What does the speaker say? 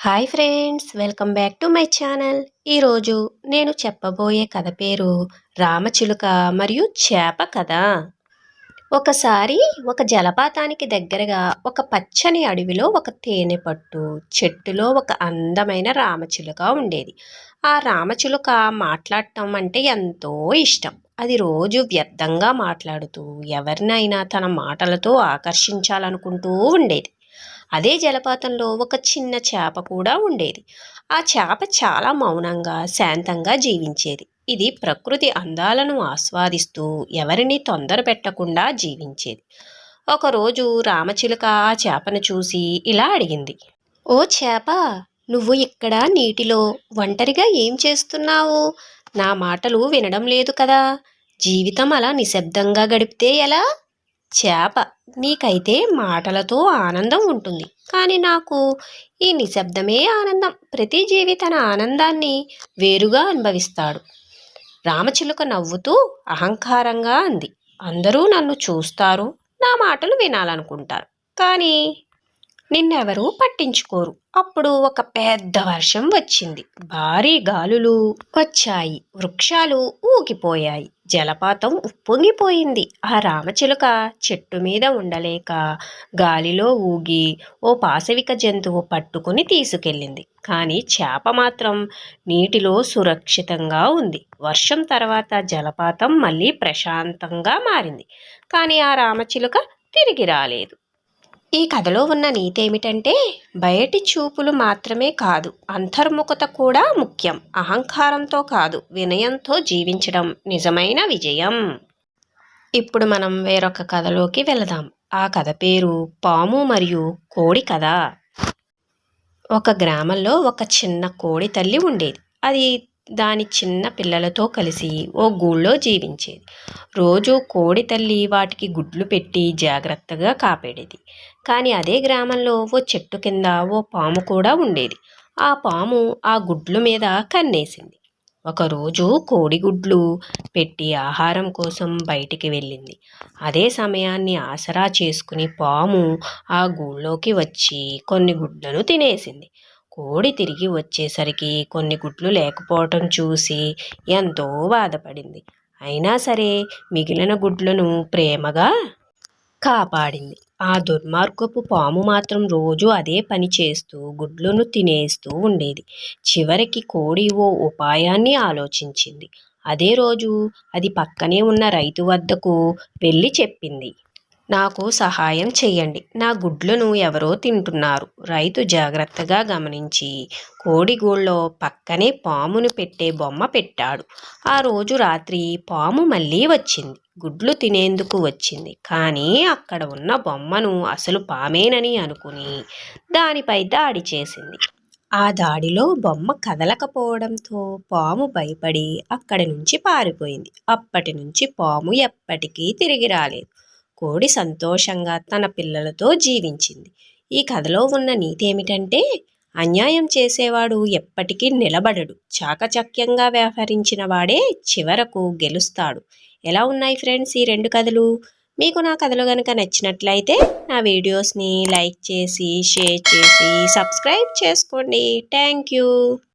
Hi friends welcome back to my channel. ఈరోజు నేను చెప్పబోయే కథ పేరు రామచిలుక మరియు చేప కథ. ఒకసారి ఒక జలపాతానికి దగ్గరగా ఒక పచ్చని అడవిలో ఒక తేనె పట్టు చెట్టులో ఒక అందమైన రామచిలుక ఉండేది. ఆ రామచిలుక మాట్లాడటం అంటే ఎంతో ఇష్టం. అది రోజు వ్యర్థంగా మాట్లాడుతూ ఎవరినైనా తన మాటలతో ఆకర్షించాలనుకుంటూ ఉండేది. అదే జలపాతంలో ఒక చిన్న చేప కూడా ఉండేది. ఆ చేప చాలా మౌనంగా శాంతంగా జీవించేది. ఇది ప్రకృతి అందాలను ఆస్వాదిస్తూ ఎవరిని తొందర పెట్టకుండా జీవించేది. ఒకరోజు రామచిలుక ఆ చేపను చూసి ఇలా అడిగింది. ఓ చేప నువ్వు ఇక్కడ నీటిలో ఒంటరిగా ఏం చేస్తున్నావు? నా మాటలు వినడం లేదు కదా. జీవితం అలా నిశ్శబ్దంగా గడిపితే ఎలా? చేప. నీకైతే మాటలతో ఆనందం ఉంటుంది. కానీ నాకు ఈ నిశ్శబ్దమే ఆనందం. ప్రతి జీవి తన ఆనందాన్ని వేరుగా అనుభవిస్తాడు. రామచిలుక నవ్వుతూ అహంకారంగా అంది. అందరూ నన్ను చూస్తారు. నా మాటలు వినాలనుకుంటారు. కానీ నిన్నెవరూ పట్టించుకోరు. అప్పుడు ఒక పెద్ద వర్షం వచ్చింది. భారీ గాలులు వచ్చాయి. వృక్షాలు ఊగిపోయాయి. జలపాతం ఉప్పొంగిపోయింది. ఆ రామచిలుక చెట్టు మీద ఉండలేక గాలిలో ఊగి ఓ పాశవిక జంతువు పట్టుకుని తీసుకెళ్ళింది. కానీ చేప మాత్రం నీటిలో సురక్షితంగా ఉంది. వర్షం తర్వాత జలపాతం మళ్ళీ ప్రశాంతంగా మారింది. కానీ ఆ రామచిలుక తిరిగి రాలేదు. ఈ కథలో ఉన్న నీతి ఏమిటంటే బయటి చూపులు మాత్రమే కాదు అంతర్ముఖత కూడా ముఖ్యం. అహంకారంతో కాదు వినయంతో జీవించడం నిజమైన విజయం. ఇప్పుడు మనం వేరొక కథలోకి వెళదాం. ఆ కథ పేరు పాము మరియు కోడి కథ. ఒక గ్రామంలో ఒక చిన్న కోడి తల్లి ఉండేది. అది దాని చిన్న పిల్లలతో కలిసి ఓ గూళ్ళో జీవించేది. రోజు కోడి తల్లి వాటికి గుడ్లు పెట్టి జాగ్రత్తగా కాపాడేది. కానీ అదే గ్రామంలో ఓ చెట్టు కింద ఓ పాము కూడా ఉండేది. ఆ పాము ఆ గుడ్లు మీద కన్నేసింది. ఒకరోజు కోడిగుడ్లు పెట్టి ఆహారం కోసం బయటికి వెళ్ళింది. అదే సమయాన్ని ఆసరా చేసుకుని పాము ఆ గూళ్ళోకి వచ్చి కొన్ని గుడ్లను తినేసింది. కోడి తిరిగి వచ్చేసరికి కొన్ని గుడ్లు లేకపోవటం చూసి ఎంతో బాధపడింది. అయినా సరే మిగిలిన గుడ్లను ప్రేమగా కాపాడింది. ఆ దుర్మార్గపు పాము మాత్రం రోజు అదే పని చేస్తూ గుడ్లను తినేస్తూ ఉండేది. చివరికి కోడి ఓ ఉపాయాన్ని ఆలోచించింది. అదే రోజు అది పక్కనే ఉన్న రైతు వద్దకు వెళ్ళి చెప్పింది. నాకు సహాయం చేయండి నా గుడ్లను ఎవరో తింటున్నారు. రైతు జాగ్రత్తగా గమనించి కోడిగూళ్ళో పక్కనే పామును పెట్టే బొమ్మ పెట్టాడు. ఆ రోజు రాత్రి పాము మళ్ళీ వచ్చింది. గుడ్లు తినేందుకు వచ్చింది. కానీ అక్కడ ఉన్న బొమ్మను అసలు పామేనని అనుకుని దానిపై దాడి చేసింది. ఆ దాడిలో బొమ్మ కదలకపోవడంతో పాము భయపడి అక్కడి నుంచి పారిపోయింది. అప్పటి నుంచి పాము ఎప్పటికీ తిరిగి రాలేదు. కోడి సంతోషంగా తన పిల్లలతో జీవించింది. ఈ కథలో ఉన్న నీతి ఏమిటంటే అన్యాయం చేసేవాడు ఎప్పటికీ నిలబడడు. చాకచక్యంగా వ్యవహరించిన వాడే చివరకు గెలుస్తాడు. ఎలా ఉన్నాయి ఫ్రెండ్స్ ఈ రెండు కథలు? మీకు నా కథలు కనుక నచ్చినట్లయితే నా వీడియోస్ని లైక్ చేసి షేర్ చేసి సబ్స్క్రైబ్ చేసుకోండి. Thank you.